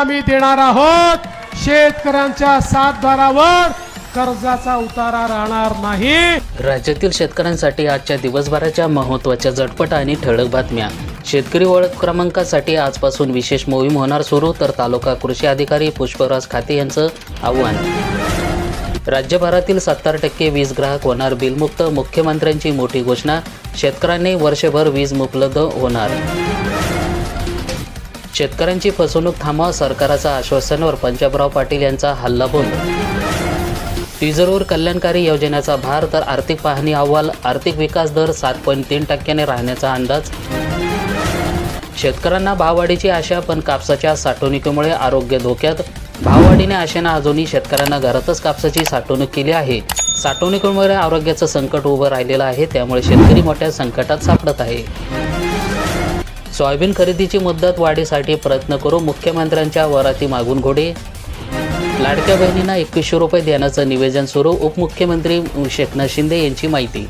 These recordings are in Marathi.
आम्ही देणार आहोत. शेतकऱ्यांच्या सातबारावर कर्जाचा उतारा राहणार नाही. राज्यातील शेतकऱ्यांसाठी आजच्या दिवसभराच्या महत्त्वाच्या झटपट आणि ठळक बातम्या. शेतकरी ओळख क्रमांकासाठी आजपासून विशेष मोहीम होणार सुरू तर तालुका कृषी अधिकारी पुष्पराज खाते यांचं आव्हान. राज्यभरातील सत्तर टक्के वीज ग्राहक होणार बिलमुक्त मुख्यमंत्र्यांची मोठी घोषणा. शेतकऱ्यांनी वर्षभर वीज उपलब्ध होणार. शेतकऱ्यांची फसवणूक थांबवा सरकाराच्या आश्वासनावर पंजाबराव पाटील यांचा हल्लाबोल टीजरवर कल्याणकारी योजनेचा भार तर आर्थिक पाहणी अहवाल आर्थिक विकास दर सात पॉईंट तीन टक्क्याने राहण्याचा अंदाज. शेतकऱ्यांना भाववाढीची आशा पण कापसाच्या साठवणुकीमुळे आरोग्य धोक्यात. भाववाढीने आशेनं अजूनही शेतकऱ्यांना घरातच कापसाची साठवणूक केली आहे. साठवणुकीमुळे आरोग्याचं संकट उभं राहिलेलं आहे त्यामुळे शेतकरी मोठ्या संकटात सापडत आहे. सोयाबीन खरेदीची मुदत वाढीसाठी प्रयत्न करू मुख्यमंत्र्यांच्या वराती मागून घोडे. लाडक्या बहिणींना एकवीसशे रुपये देण्याचं निवेदन सुरू उपमुख्यमंत्री शेखनाथ शिंदे यांची माहिती.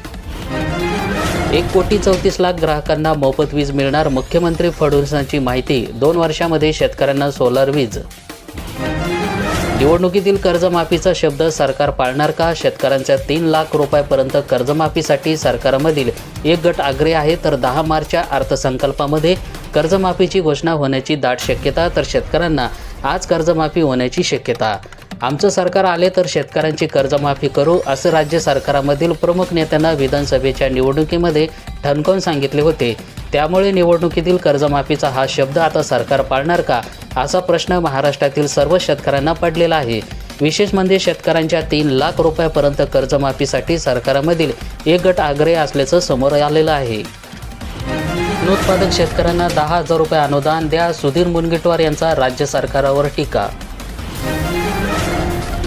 एक कोटी चौतीस लाख ग्राहकांना मोफत वीज मिळणार मुख्यमंत्री फडणवीसांची माहिती दोन वर्षामध्ये शेतकऱ्यांना सोलार वीज निवडणुकीतील कर्जमाफीचा शब्द सरकार पाळणार का? शेतकऱ्यांच्या तीन लाख रुपयापर्यंत कर्जमाफीसाठी सरकारमधील एक गट आग्रे आहे तर दहा मार्चच्या अर्थसंकल्पामध्ये कर्जमाफीची घोषणा होण्याची दाट शक्यता तर शेतकऱ्यांना आज कर्जमाफी होण्याची शक्यता. आमचं सरकार आले तर शेतकऱ्यांची कर्जमाफी करू असं राज्य सरकारामधील प्रमुख नेत्यांना विधानसभेच्या निवडणुकीमध्ये ठणकावून सांगितले होते. त्यामुळे निवडणुकीतील कर्जमाफीचा हा शब्द आता सरकार पाळणार का? असा प्रश्न महाराष्ट्रातील सर्व शेतकऱ्यांना पडलेला आहे. विशेष म्हणजे शेतकऱ्यांच्या तीन लाख रुपयापर्यंत कर्जमाफीसाठी सरकारामधील एक गट आग्रही असल्याचं समोर आलेलं आहे. उत्पादक शेतकऱ्यांना दहा हजार रुपये अनुदान द्या सुधीर मुनगेटवार यांचा राज्य सरकारावर टीका.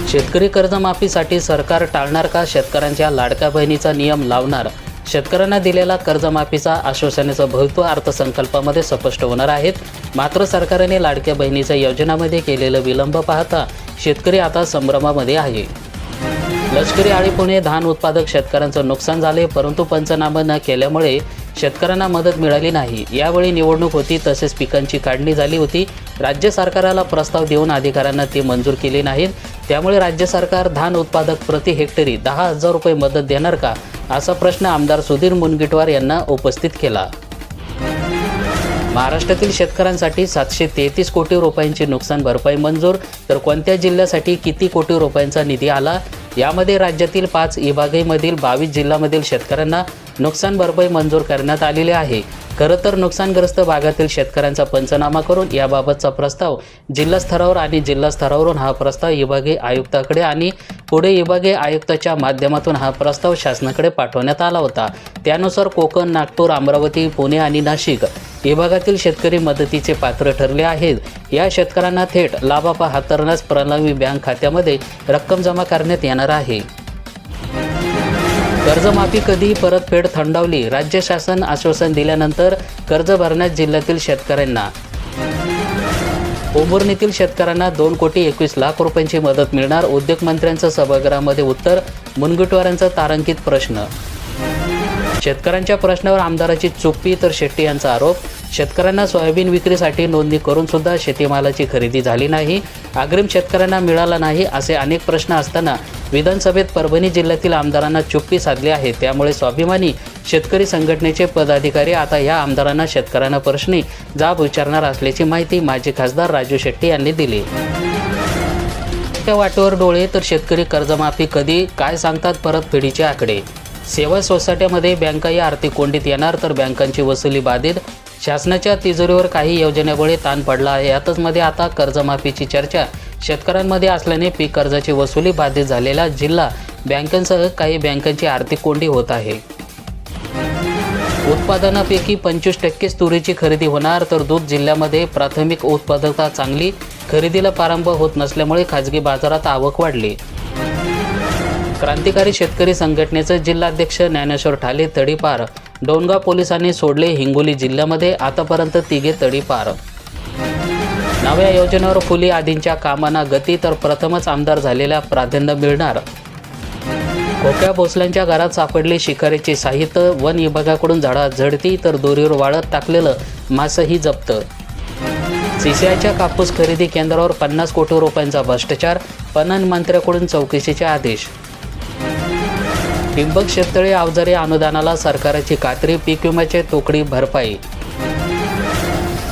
शेतकरी कर्जमाफीसाठी सरकार टाळणार का? शेतकऱ्यांच्या लाडक्या बहिणीचा नियम लावणार. शेतकऱ्यांना दिलेला कर्जमाफीचा आश्वासनेचं भवित्व अर्थसंकल्पामध्ये स्पष्ट होणार आहेत. मात्र सरकारने लाडक्या बहिणीच्या योजनामध्ये केलेलं विलंब पाहता शेतकरी आता संभ्रमामध्ये आहे. लष्करी आळीपुणे धान उत्पादक शेतकऱ्यांचं नुकसान झाले परंतु पंचनामा न केल्यामुळे शेतकऱ्यांना मदत मिळाली नाही. यावेळी निवडणूक होती तसेच पिकांची काढणी झाली होती. राज्य सरकाराला प्रस्ताव देऊन अधिकाऱ्यांना ती मंजूर केली नाहीत. त्यामुळे राज्य सरकार धान उत्पादक प्रति हेक्टरी दहा हजार रुपये मदत देणार का असा प्रश्न आमदार सुधीर मुनगिटवार यांना उपस्थित केला. महाराष्ट्रातील शेतकऱ्यांसाठी सातशे तेहतीस कोटी रुपयांची नुकसान भरपाई मंजूर तर कोणत्या जिल्ह्यासाठी किती कोटी रुपयांचा निधी आला? यामध्ये राज्यातील पाच विभागांमधील बावीस जिल्ह्यामधील शेतकऱ्यांना नुकसान भरपाई मंजूर करण्यात आलेली आहे. खरं तर नुकसानग्रस्त भागातील शेतकऱ्यांचा पंचनामा करून याबाबतचा प्रस्ताव जिल्हा स्तरावर आणि जिल्हा स्तरावरून हा प्रस्ताव विभागीय आयुक्ताकडे आणि पुढे विभागीय आयुक्ताच्या माध्यमातून हा प्रस्ताव शासनाकडे पाठवण्यात आला होता. त्यानुसार कोकण नागपूर अमरावती पुणे आणि नाशिक विभागातील शेतकरी मदतीचे पात्र ठरले आहेत. या शेतकऱ्यांना थेट लाभापा हातरण्यास प्रणामी बँक खात्यामध्ये रक्कम जमा करण्यात येणार आहे. कर्जमाफी कधी परतफेड थंडावली राज्य शासन आश्वासन दिल्यानंतर कर्ज भरण्यास जिल्ह्यातील शेतकऱ्यांना. उंबुर्णीतील शेतकऱ्यांना दोन कोटी एकवीस लाख रुपयांची मदत मिळणार उद्योगमंत्र्यांचं सभागृहामध्ये उत्तर मुनगुटवारांचा तारांकित प्रश्न. शेतकऱ्यांच्या प्रश्नावर आमदाराची चुप्पी तर शेट्टी यांचा आरोप शेतकऱ्यांना सोयाबीन विक्रीसाठी नोंदणी करून सुद्धा शेतीमालाची खरेदी झाली नाही अग्रिम शेतकऱ्यांना मिळाला नाही असे अनेक प्रश्न असताना विधानसभेत परभणी जिल्ह्यातील आमदारांना चुप्पी साधली आहे. त्यामुळे स्वाभिमानी शेतकरी संघटनेचे पदाधिकारी आता या आमदारांना शेतकऱ्यांना प्रश्नी जाब विचारणार असल्याची माहिती माजी खासदार राजू शेट्टी यांनी दिली. त्या वाटेवर डोळे तर शेतकरी कर्जमाफी कधी काय सांगतात परतफेडीचे आकडे? सेवा सोसायट्यामध्ये बँका या आर्थिक कोंडीत येणार तर बँकांची वसुली बाधित शासनाच्या तिजोरीवर काही योजनेमुळे ताण पडला आहे. यातच मध्ये आता कर्जमाफीची चर्चा. शेतकऱ्यांमध्ये असल्याने पीक कर्जाची वसुली बाधित झालेला जिल्हा बँकांसह काही बँकांची आर्थिक कोंडी होत आहे. उत्पादनापैकी पंचवीस टक्केच तुरीची खरेदी होणार तर दूध जिल्ह्यामध्ये प्राथमिक उत्पादकता चांगली खरेदीला प्रारंभ होत नसल्यामुळे खाजगी बाजारात आवक वाढली. क्रांतिकारी शेतकरी संघटनेचे जिल्हाध्यक्ष ज्ञानेश्वर ठाले तडीपार. डोणगाव पोलिसांनी सोडले हिंगोली जिल्ह्यामध्ये आतापर्यंत तिघे तडीपार. नव्या योजनेवर फुले आदींच्या कामांना गती तर प्रथमच आमदार झालेल्या प्राधान्य मिळणार. खोक्या भोसल्यांच्या घरात सापडले शिकारीचे साहित्य वन विभागाकडून झाडा झडती तर दोरीवर वाळत टाकलेलं मासही जप्त. सीसीआयच्या कापूस खरेदी केंद्रावर पन्नास कोटी रुपयांचा भ्रष्टाचार पणन मंत्र्याकडून चौकशीचे आदेश. टिंबक शेततळे अवजारे अनुदानाला सरकारची खात्री पीक विम्याचे तोकडी भरपाई.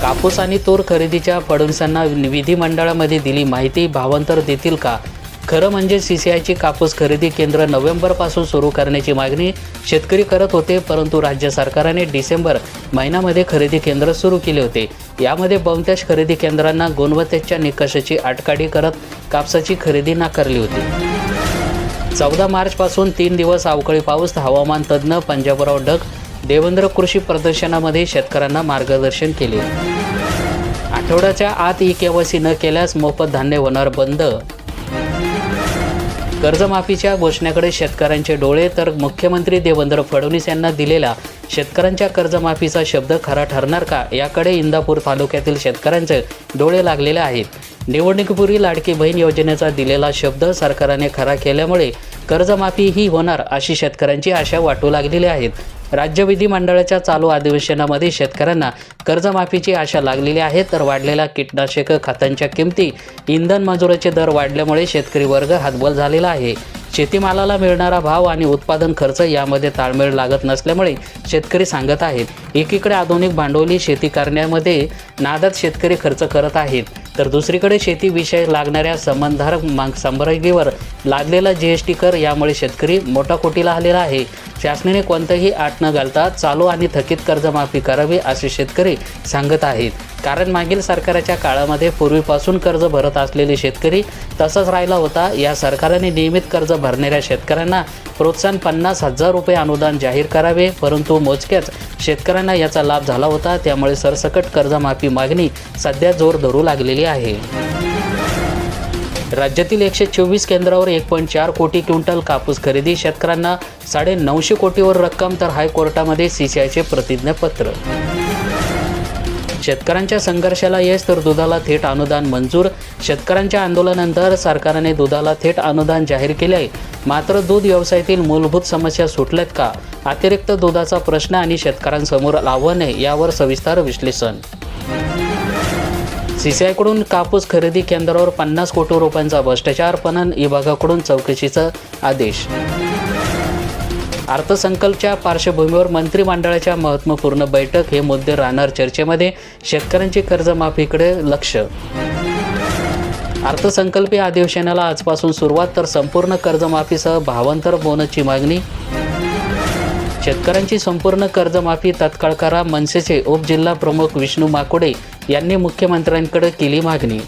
कापूस आणि तूर खरेदीच्या फडणवीसांना विधिमंडळामध्ये दिली माहिती भावांतर देतील का? खरं म्हणजे सी सी आयची कापूस खरेदी केंद्र नोव्हेंबरपासून सुरू करण्याची मागणी शेतकरी करत होते परंतु राज्य सरकारने डिसेंबर महिन्यामध्ये खरेदी केंद्र सुरू केले होते. यामध्ये बहुतांश खरेदी केंद्रांना गुणवत्तेच्या निकषाची आटकाडी करत कापसाची खरेदी नाकारली होती. चौदा मार्चपासून तीन दिवस अवकाळी पाऊस हवामान तज्ज्ञ पंजाबराव डग देवेंद्र कृषी प्रदर्शनामध्ये शेतकऱ्यांना मार्गदर्शन केले. आठवड्याच्या आत ई केवायसी न केल्यास मोफत धान्य होणार बंद कर्जमाफीच्या घोषणेकडे शेतकऱ्यांचे डोळे तर मुख्यमंत्री देवेंद्र फडणवीस यांना दिलेला शेतकऱ्यांच्या कर्जमाफीचा शब्द खरा ठरणार का? याकडे इंदापूर तालुक्यातील शेतकऱ्यांचे डोळे लागलेले आहेत. निवडणुकीपूर्वी लाडकी बहीण योजनेचा दिलेला शब्द सरकारने खरा केल्यामुळे कर्जमाफी ही होणार अशी शेतकऱ्यांची आशा वाटू लागलेली आहेत राज्य विधिमंडळाच्या चालू अधिवेशनामध्ये शेतकऱ्यांना कर्जमाफीची आशा लागलेली आहे. तर वाढलेल्या कीटनाशक खतांच्या किमती इंधन मजुराचे दर वाढल्यामुळे शेतकरी वर्ग हातबल झालेला आहे. शेतीमालाला मिळणारा भाव आणि उत्पादन खर्च यामध्ये ताळमेळ लागत नसल्यामुळे शेतकरी सांगत आहेत. एकीकडे आधुनिक भांडवली शेती करण्यामध्ये नादात शेतकरी खर्च करत आहेत. तर दुसरीकडे शेतीविषयक लागणाऱ्या संबंधारक माग सामग्रीवर लादलेला जी एस टी कर यामुळे शेतकरी मोठा कोटीला आलेला आहे. शासनाने कोणतंही आट न घालता चालू आणि थकीत कर्जमाफी करावी असे शेतकरी सांगत आहेत. कारण मागील सरकारच्या काळामध्ये पूर्वीपासून कर्ज भरत असलेले शेतकरी तसंच राहिला होता. या सरकारने नियमित कर्ज भरणाऱ्या शेतकऱ्यांना प्रोत्साहन पन्नास हजार रुपये अनुदान जाहीर करावे. परंतु मोजक्याच शेतकऱ्यांना याचा लाभ झाला होता. त्यामुळे सरसकट कर्जमाफी मागणी सध्या जोर धरू लागलेली आहे. राज्यातील एकशे चोवीस केंद्रावर एक पॉईंट चार कोटी क्विंटल कापूस खरेदी. शेतकऱ्यांना साडे नऊशे कोटीवर रक्कम तर हायकोर्टामध्ये सीसीआयचे प्रतिज्ञापत्र. शेतकऱ्यांच्या संघर्षाला येस तर दुधाला थेट अनुदान मंजूर. शेतकऱ्यांच्या आंदोलनानंतर सरकारने दुधाला थेट अनुदान जाहीर केले आहे मात्र दूध व्यवसायातील मूलभूत समस्या सुटल्यात का? अतिरिक्त दुधाचा प्रश्न आणि शेतकऱ्यांसमोर आव्हाने यावर सविस्तर विश्लेषण. सीसीआयकडून कापूस खरेदी केंद्रावर पन्नास कोटी रुपयांचा भ्रष्टाचार पणन विभागाकडून चौकशीचा आदेश. अर्थसंकल्पच्या पार्श्वभूमीवर मंत्रिमंडळाच्या महत्त्वपूर्ण बैठक हे मुद्दे राहणार चर्चेमध्ये. शेतकऱ्यांची कर्जमाफीकडे लक्ष. अर्थसंकल्पीय अधिवेशनाला आजपासून सुरुवात तर संपूर्ण कर्जमाफीसह भावांतर बोनसची मागणी शेतकऱ्यांची संपूर्ण कर्जमाफी तत्काळ करा मनसेचे उपजिल्हा प्रमुख विष्णू माकुडे यांनी मुख्यमंत्र्यांकडे केली मागणी.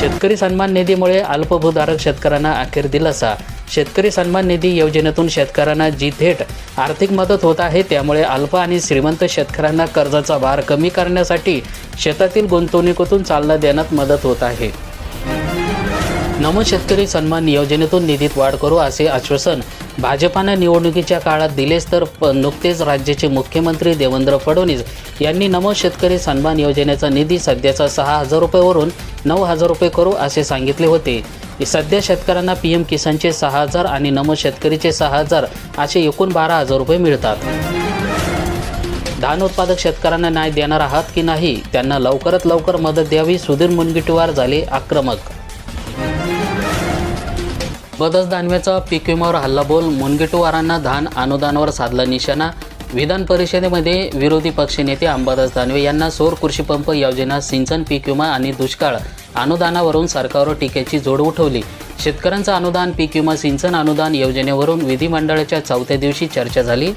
शेतकरी सन्मान निधीमुळे अल्पभूधारक शेतकऱ्यांना अखेर दिलासा. शेतकरी सन्मान निधी योजनेतून शेतकऱ्यांना जी थेट आर्थिक मदत होत आहे त्यामुळे अल्प आणि श्रीमंत शेतकऱ्यांना कर्जाचा भार कमी करण्यासाठी शेतातील गुंतवणुकीतून चालना देण्यात मदत होत आहे. नमो शेतकरी सन्मान योजनेतून निधीत वाढ करू असे आश्वासन भाजपानं निवडणुकीच्या काळात दिलेच तर प नुकतेच राज्याचे मुख्यमंत्री देवेंद्र फडणवीस यांनी नमो शेतकरी सन्मान योजनेचा निधी सध्याचा सहा हजार रुपयेवरून नऊ हजार रुपये करू असे सांगितले होते. सध्या शेतकऱ्यांना पी एम किसानचे सहा हजार आणि नमो शेतकरीचे सहा हजार असे एकूण बारा हजार रुपये मिळतात. धान उत्पादक शेतकऱ्यांना न्याय देणार आहात की नाही? त्यांना लवकरात लवकर मदत द्यावी सुधीर मुनगंटीवार झाले आक्रमक बदस दानव्याचा पीक विम्यावर हल्लाबोल मुनगेटोवारांना धान अनुदानावर साधला निशाणा. विधान परिषदेमध्ये विरोधी पक्षनेते अंबादास दानवे यांना सौर कृषीपंप योजना सिंचन पीक विमा आणि दुष्काळ अनुदानावरून सरकारवर टीकेची जोड उठवली. शेतकऱ्यांचं अनुदान पीक विमा सिंचन अनुदान योजनेवरून विधिमंडळाच्या चौथ्या दिवशी चर्चा झाली.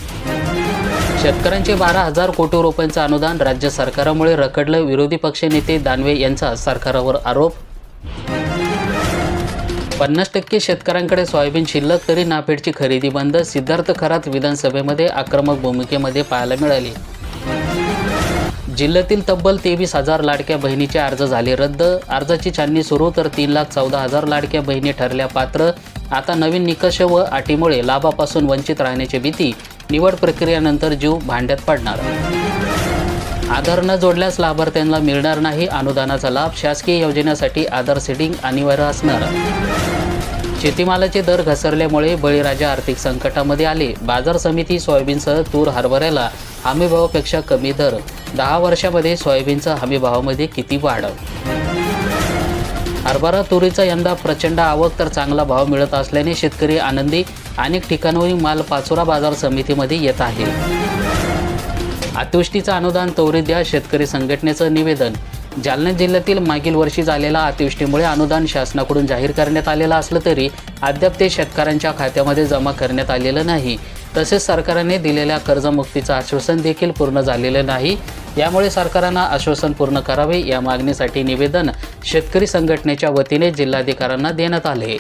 शेतकऱ्यांचे बारा हजार कोटी रुपयांचं अनुदान राज्य सरकारामुळे रखडलं विरोधी पक्षनेते दानवे यांचा सरकारावर आरोप पन्नास टक्के शेतकऱ्यांकडे सोयाबीन शिल्लक तरी नाफेडची खरेदी बंद सिद्धार्थ खरात विधानसभेमध्ये आक्रमक भूमिकेमध्ये पाहायला मिळाली. जिल्ह्यातील तब्बल तेवीस हजार लाडक्या बहिणीचे अर्ज झाले रद्द अर्जाची छाननी सुरू तर तीन लाख चौदा हजार लाडक्या बहिणी ठरल्या पात्र. आता नवीन निकष व अटीमुळे लाभापासून वंचित राहण्याची भीती निवड प्रक्रियेनंतर जीव भांड्यात पडणार. आधार न जोडल्यास लाभार्थ्यांना मिळणार नाही अनुदानाचा लाभ शासकीय योजनेसाठी आधार सेटिंग अनिवार्य असणार. शेतीमालाचे दर घसरल्यामुळे बळीराजा आर्थिक संकटामध्ये आले. बाजार समिती सोयाबीनसह तूर हरभऱ्याला हमीभावापेक्षा कमी दर. दहा वर्षामध्ये सोयाबीनचा हमीभावामध्ये किती वाढ? हरभरा तुरीचा यंदा प्रचंड आवक तर चांगला भाव मिळत असल्याने शेतकरी आनंदी अनेक ठिकाणाहून माल पाचोरा बाजार समितीमध्ये येत आहे. अतिवृष्टीचं अनुदान त्वरित द्या शेतकरी संघटनेचं निवेदन. जालना जिल्ह्यातील मागील वर्षी झालेल्या अतिवृष्टीमुळे अनुदान शासनाकडून जाहीर करण्यात आलेलं असलं तरी अद्याप ते शेतकऱ्यांच्या खात्यामध्ये जमा करण्यात आलेलं नाही. तसेच सरकारने दिलेल्या कर्जमुक्तीचं आश्वासन देखील पूर्ण झालेलं नाही. यामुळे सरकारनं आश्वासन पूर्ण करावे या मागणीसाठी निवेदन शेतकरी संघटनेच्या वतीने जिल्हाधिकाऱ्यांना देण्यात आले.